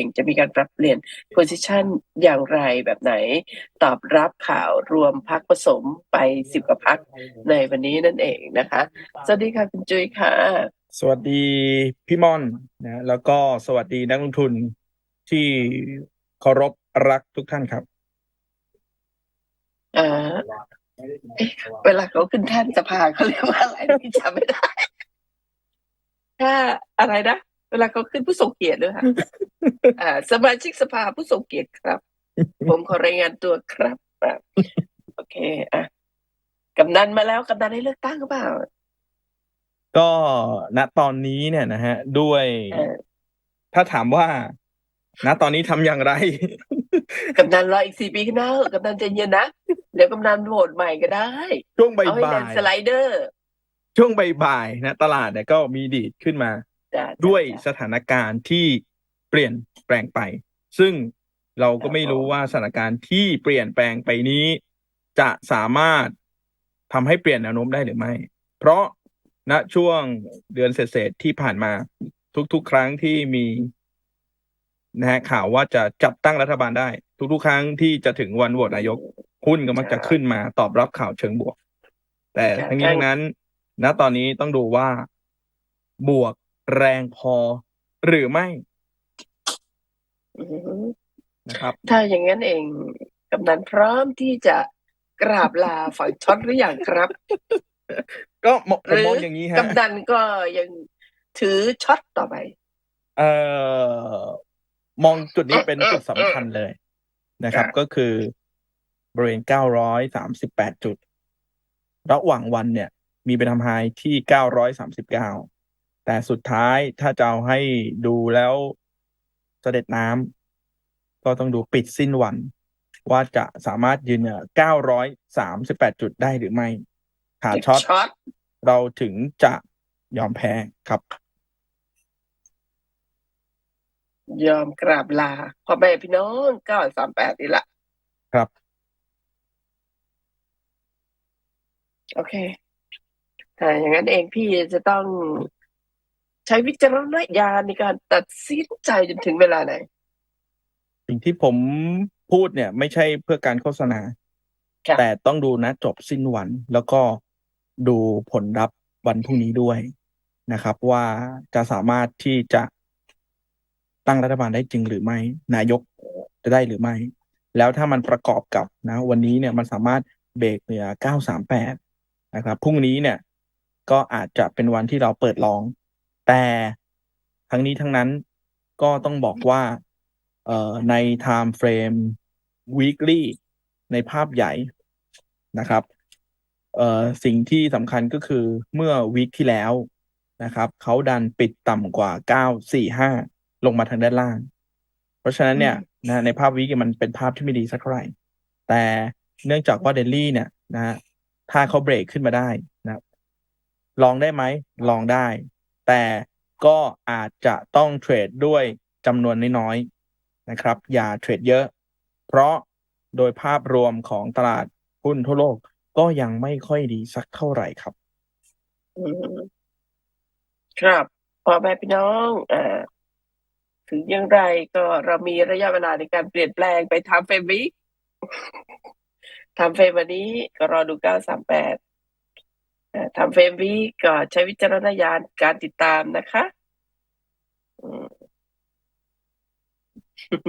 งจะมีการปรับเปลี่ยน position อย่างไรแบบไหน ตอบรับข่าวรวมพักผสมไปสิบกว่าพักในวันนี้นั่นเองนะคะ สวัสดีค่ะคุณจุ้ยค่ะ สวัสดีพี่ม่อนนะแล้วก็สวัสดีนักลงทุนที่เคารพรักทุกท่านครับอ่าเอ๊ะเวลาเขาขึ้นแท่นสภาเขาเรียกว่าอะไรนะพี่จำไม่ได้ ถ้าอะไรนะ เวลาเขาขึ้นผู้ทรงเกียรติด้วยค่ะอ่าสมาชิกสภาผู้ทรงเกียรติครับ ผมขอรายงานตัวครับอะโอเคอะกำนันมาแล้วกำนันให้เลือกตั้งหรือเปล่า ก็ณตอนนี้เนี่ยนะฮะ ด้วยเออถ้าถามว่า ณตอนนี้ทำอย่างไรกำนันรออีกสี่ปีข้างหน้าเถอะกำนันใจเย็นนะเดี๋ยวกำนันโหวตใหม่ก็ได้ ช่วงบ่เอาให้แลานยด์สไลเดอร์ๆช่วงบ่ายๆนะ ตลาดเนี่ยก็มีดีดขึ้นมาจ้ะ ด้วยจ้ะสถานการณ์ที่เปลี่ยนแปลงไป ซึ่งเราก็ไม่รู้ว่าสถานการณ์ที่เปลี่ยนแปลงไปนี้ จะสามารถทำให้เปลี่ยนแนวโน้มได้หรือไม่ เพราะณช่วงเดือนเศษๆที่ผ่านมา ทุกๆ ครั้งที่มีนะฮะข่าวว่าจะจัดตั้งรัฐบาลได้ ทุกๆ ครั้งที่จะถึงวันโหวตนายกหุ้นก็มักจะขึ้นมาตอบรับข่าวเชิงบวก แต่ทั้งนี้ทั้งนั้น ณตอนนี้ต้องดูว่าบวก แรงพอหรือไม่อือหือนะครับ ถ้าอย่างนั้นเองกำนันพร้อมที่จะกราบลาฝั่งช็อตหรือยังครับ ก็มองผมหรือมองอย่างนี้ฮะกำนันก็ยังถือช็อตต่อไป เอ่อมองจุดนี้เป็นจุดสำคัญเลยนะครับครับก็คือบริเวณ 938 จุด ระหว่างวันเนี่ย มีเป็นทำไฮที่ 939 แต่สุดท้ายถ้าจะเอาให้ดูแล้วเสด็จน้ำก็ต้องดูปิดสิ้นวัน ว่าจะสามารถยืนเหนือ938 จุดได้หรือไม่ขาช็อตช็อตเราถึงจะยอมแพ้ครับ ยอมกราบลาพ่อแม่พี่น้องเก้าสามแปดนี่แหละครับ โอเคถ้าอย่างนั้นเองพี่จะต้อง ใช้วิจารณญาณในการตัดสินใจจนถึงเวลาไหน สิ่งที่ผมพูดเนี่ย ไม่ใช่เพื่อการโฆษณาครับแต่ต้องดูนะจบสิ้นวัน แล้วก็ดูผลลัพธ์วันพรุ่งนี้ด้วยนะครับ ว่าจะสามารถที่จะตั้งรัฐบาลได้จริงหรือไม่ นายกจะได้หรือไม่ แล้วถ้ามันประกอบกับนะ วันนี้เนี่ยมันสามารถเบรกเหนือ 938 นะครับพรุ่งนี้เนี่ย ก็อาจจะเป็นวันที่เราเปิดลอง แต่ทั้งนี้ทั้งนั้นก็ต้องบอกว่าเอ่อใน time frame weekly ในภาพใหญ่นะครับเอ่อสิ่งที่สำคัญก็คือเมื่อวีคที่แล้วนะครับเขาดันปิดต่ำกว่า945ลงมาทางด้านล่าง เพราะฉะนั้นเนี่ยนะในภาพวีคมันเป็นภาพที่ไม่ดีสักเท่าไหร่ แต่เนื่องจากว่าเดลลี่เนี่ยนะฮะถ้าเขาเบรกขึ้นมาได้นะครับลองได้ไหมลองได้ แต่ก็อาจจะต้องเทรดด้วยจำนวนน้อยๆนะครับ อย่าเทรดเยอะ เพราะโดยภาพรวมของตลาดหุ้นทั่วโลกก็ยังไม่ค่อยดีสักเท่าไหร่ครับครับพ่อแม่พี่น้องอ่าถึงอย่างไรก็เรามีระยะเวลาในการเปลี่ยนแปลงไปทำเฟรมวิกทำเฟรมวันนี้ก็รอดูเก้าสามแปด ทำเฟรมวิกก็ใช้วิจารณญาณการติดตามนะคะ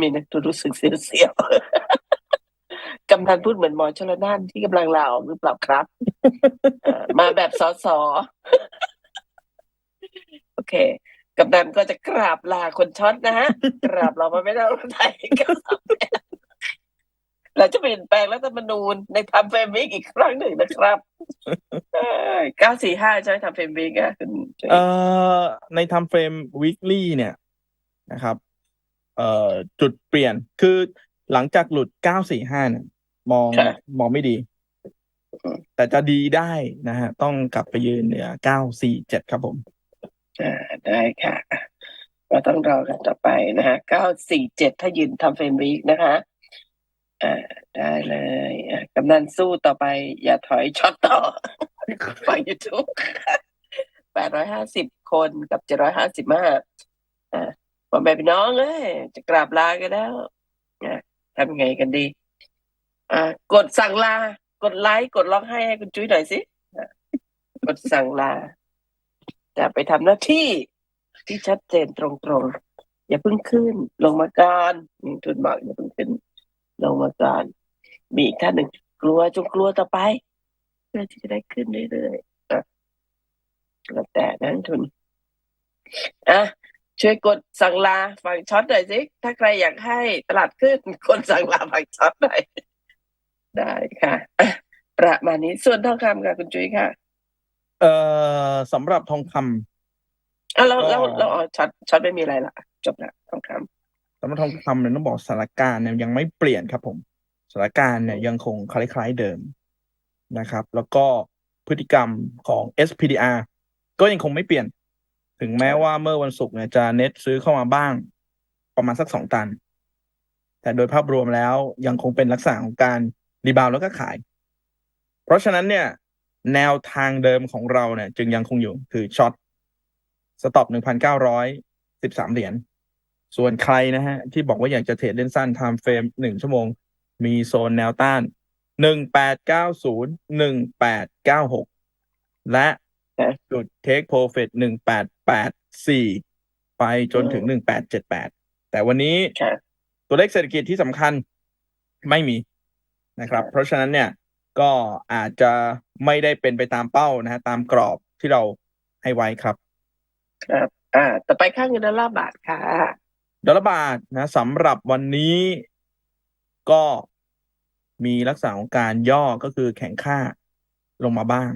มีนักตัวรู้สึกเสียวๆกำนันพูดเหมือนหมอชลนานที่กำลังลาออกหรือเปล่าครับ มาแบบสอสอโอเคกำนันก็จะกราบลาคนช็อตนะฮะ กราบเรามาไม่ได้ราไทยก็ เราจะเปลี่ยนแปลงรัฐธรรมนูญในทำเฟรมวิกอีกครั้งหนึ่งนะครับเก้าสี่ห้าใช่ไหมทำเฟรมวิกอะคุณจุ้ยเอ่อใน time frame weekly เนี่ยนะครับ เอ่อจุดเปลี่ยนคือหลังจากหลุด945เนี่ยมองค่ะมองไม่ดีอืมแต่จะดีได้นะฮะ ต้องกลับไปยืนเหนือ947ครับผมอ่าได้ค่ะเราต้องรอกันต่อไปนะฮะเก้าสี่เจ็ดถ้ายืนทำเฟรมวีคนะคะ อ่าได้เลยอะกำนันสู้ต่อไป อย่าถอยช็อตต่อฟังยูทูบแปดร้อยห้าสิบคนกับเจ็ดร้อยห้าสิบห้าอ่าพ่อแม่พี่น้องเอ้ยจะกราบลากันแล้วนะทำไงกันดีอ่ากดสั่งลา กดไลค์กดร้องไห้ให้คุณจุ้ยหน่อยสิกดสั่งลาจะไปทำหน้าที่ที่ชัดเจนตรงๆ อย่าเพิ่งขึ้น ลงมาก่อนทุนบอกอย่าเพิ่งขึ้น ลงมาก่อน มีอีกท่านหนึ่งกลัวจงกลัวต่อไปเพื่อที่จะได้ขึ้นเรื่อยๆอะแล้วแต่นั้นทุนอะช่วยกดสั่งลาฝั่งช็อตหน่อยสิถ้าใครอยากให้ตลาดขึ้นกดสั่งลาฝั่งช็อตหน่อยได้ค่ะอะประมาณนี้ส่วนทองคำค่ะคุณจุ้ยค่ะ เอ่อสำหรับทองคำอะเราก็เราเราอ๋อช็อตช็อตไม่มีอะไรละจบละทองค สำหรับทองคำเนี่ยต้องบอกสถานการณ์เนี่ยยังไม่เปลี่ยนครับผมสถานการณ์เนี่ยยังคงคล้ายๆเดิมนะครับ แล้วก็พฤติกรรมของ SPDR ก็ยังคงไม่เปลี่ยน ถึงแม้ว่าเมื่อวันศุกร์เนี่ยจะเน็ตซื้อเข้ามาบ้าง ประมาณสักสองตัน แต่โดยภาพรวมแล้วยังคงเป็นลักษณะของการรีบาวแล้วก็ขาย เพราะฉะนั้นเนี่ย แนวทางเดิมของเราเนี่ย จึงยังคงอยู่คือช็อตสต็อปหนึ่งพันเก้าร้อยสิบสามเหรียญ ส่วนใครนะฮะ ที่บอกว่าอยากจะเทรดเล่นสั้น time frame หนึ่งชั่วโมง มีโซนแนวต้านหนึ่งแปดเก้าศูนย์หนึ่งแปดเก้าหกและจุด take profit หนึ่งแปดแปดสี่ไปจนถึงหนึ่งแปดเจ็ดแปดแต่วันนี้ตัวเลขเศรษฐกิจที่สำคัญไม่มีนะครับ เพราะฉะนั้นเนี่ยก็อาจจะไม่ได้เป็นไปตามเป้านะฮะตามกรอบที่เราให้ไว้ครับ ครับ อ่า ต่อไปค่าเงินดอลลาร์บาทค่ะ ดอลลาร์บาทนะสำหรับวันนี้ก็มีลักษณะของการย่อก็คือแข็งค่าลงมาบ้าง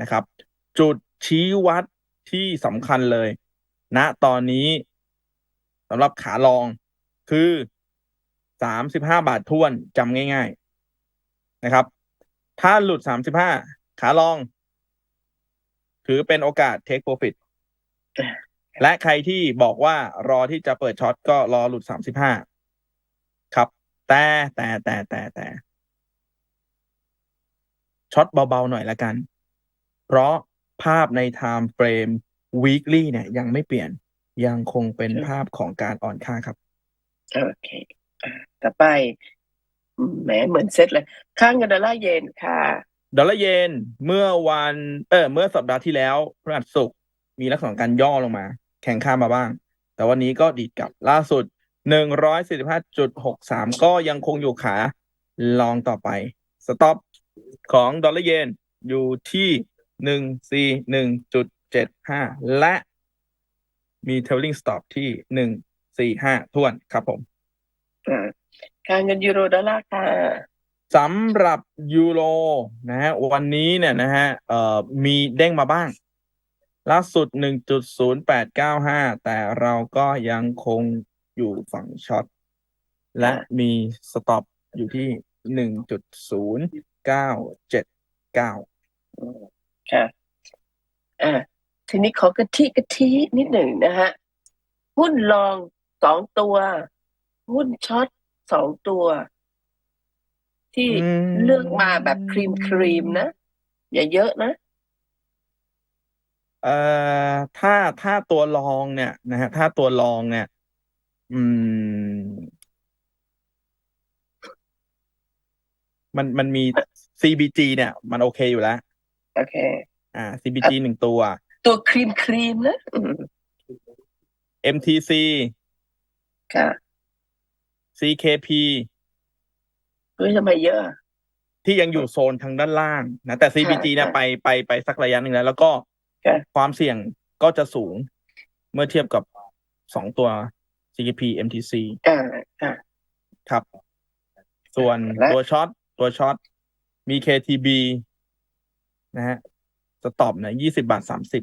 นะครับ จุดชี้วัดที่สำคัญเลยณตอนนี้สำหรับขาลองคือสามสิบห้าบาททวนจำง่ายๆนะครับ ถ้าหลุดสามสิบห้าขาลอง ถือเป็นโอกาส take profit และใครที่บอกว่ารอที่จะเปิดช็อตก็รอหลุดสามสิบห้าครับ แต่แต่แต่แต่แต่ช็อตเบาๆหน่อยละกัน เพราะภาพใน time frame weekly เนี่ย ยังไม่เปลี่ยนยังคงเป็นครับภาพของการอ่อนค่าครับ โอเคอ่าต่อไปอืมแหมเหมือนเซตเลย ค่าเงินดอลลาร์เยนค่ะ ดอลลาร์เยนเมื่อวัน เออ เมื่อสัปดาห์ที่แล้วพฤหัสศุกร์มีลักษณะของการย่อลงมา แข่งข้ามมาบ้าง แต่วันนี้ก็ดีดกลับล่าสุดหนึ่งร้อยสี่สิบห้าจุดหกสามก็ยังคงอยู่ขาลองต่อไปสต็อปของดอลลาร์เยนอยู่ที่หนึ่งสี่หนึ่งจุดเจ็ดห้าและมีเทลลิงสต็อปที่หนึ่งสี่ห้าทวนครับผมอ่าค่าเงินยูโรดอลลาร์ค่ะสำหรับยูโรนะฮะวันนี้เนี่ยนะฮะเอ่อมีเด้งมาบ้าง ล่าสุด 1.0895 แต่เราก็ยังคงอยู่ฝั่งช็อต และมีสต็อปอยู่ที่ 1.0979 ค่ะอ่าทีนี้ขอกะทิกะทินิดหนึ่งนะฮะ หุ้นลองสองตัว หุ้นช็อตสองตัว ที่อืมเลือกมาแบบครีมครีมๆนะ อย่าเยอะนะ เอ่อถ้าถ้าตัวรองเนี่ยนะฮะถ้าตัวรองเนี่ย อืม มันมันมี CBG เนี่ย มันโอเคอยู่แล้ว โอเค อ่า CBG หนึ่งตัว ตัวครีมครีมๆนะอืม MTC ค่ะ CKP เฮ้ยทำไมเยอะอะที่ยังอยู่โซนทางด้านล่างนะแต่ CBG เนี่ยค่ะไปไปไปสักระยะหนึ่งแล้ว แล้วก็ ค่ะความเสี่ยงก็จะสูงเมื่อเทียบกับสองตัว CKP MTC อ่าค่ะครับ ส่วนและตัวช็อตตัวช็อตมี KTB นะฮะสต็อปเนี่ยยี่สิบาทสามสิบ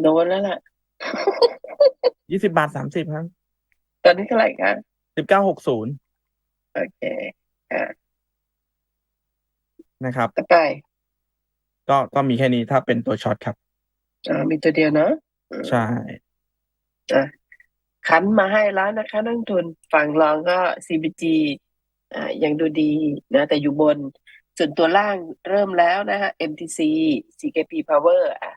โดนแล้วล่ะยี่สิบาทสามสิบครับ ตอนนี้เท่าไหร่คะสิบเก้าหกศูนย์โอเคอ่านะครับ ต่อไป ก็ก็มีแค่นี้ถ้าเป็นตัวช็อตครับ อ่ามีตัวเดียวเนาะอืมใช่ อะขันมาให้แล้วนะคะนักลงทุนฝั่งรองก็ CBG อ่ายังดูดีนะแต่อยู่บน ส่วนตัวล่างเริ่มแล้วนะฮะ MTC CKP Power อะ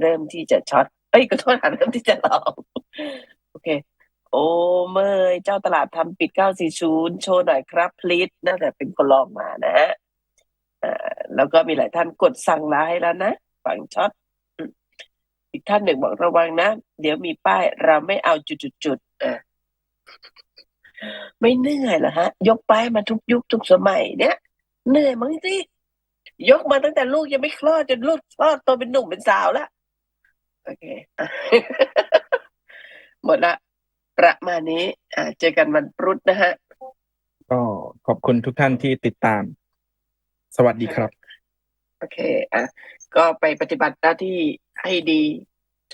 เริ่มที่จะช็อตเอ้ยขอโทษค่ะเริ่มที่จะลองโอเค โอ้เมยเจ้าตลาดทำปิด940โชว์หน่อยครับพลีสน่าจะเป็นคนลองมานะฮะอ่าแล้วก็มีหลายท่านกดสั่งไลน์แล้วนะฝั่งช็อตอืมอี กท่านหนึ่งบอกระวังนะ เดี๋ยวมีป้ายเราไม่เอาจุดๆๆอะไม่เหนื่อยเหรอฮะ ยกป้ายมาทุกยุคทุกสมัยเนี่ย เหนื่อยมั้งสิยกมาตั้งแต่ลูกยังไม่คลอดจนลูกคลอดโตเป็นหนุ่มเป็นสาวแล้วโอเคอะหมดละ ประมาณนี้อ่าเจอกันวันพุธนะฮะ ก็ขอบคุณทุกท่านที่ติดตาม สวัสดีครับ โอเค อะ ก็ไปปฏิบัติหน้าที่ให้ดี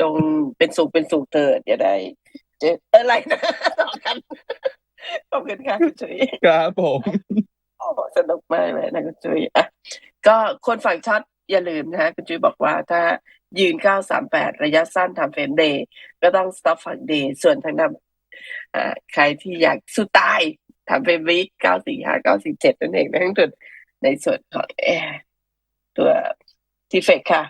จงเป็นสุขเป็นสุขเถิดอย่าได้เจออะไรนะต่อกันขอบคุณค่ะคุณจุ๋ยครับผมโอ้โหสนุกมากเลยนะคุณจุ้ยอะก็คนฝั่งช็อตอย่าลืมนะฮะคุณจุ้ยบอกว่าถ้ายืน 938 ระยะสั้นทำเฟรมเดย์ก็ต้อง stop ฝั่งเดย์ส่วนทางด้านอ่าใครที่อยากสู้ตายทำเฟรมวีค945 947 นั่นเองทั้งจุดในส่วนของเออตัวทีเฟกค่ะ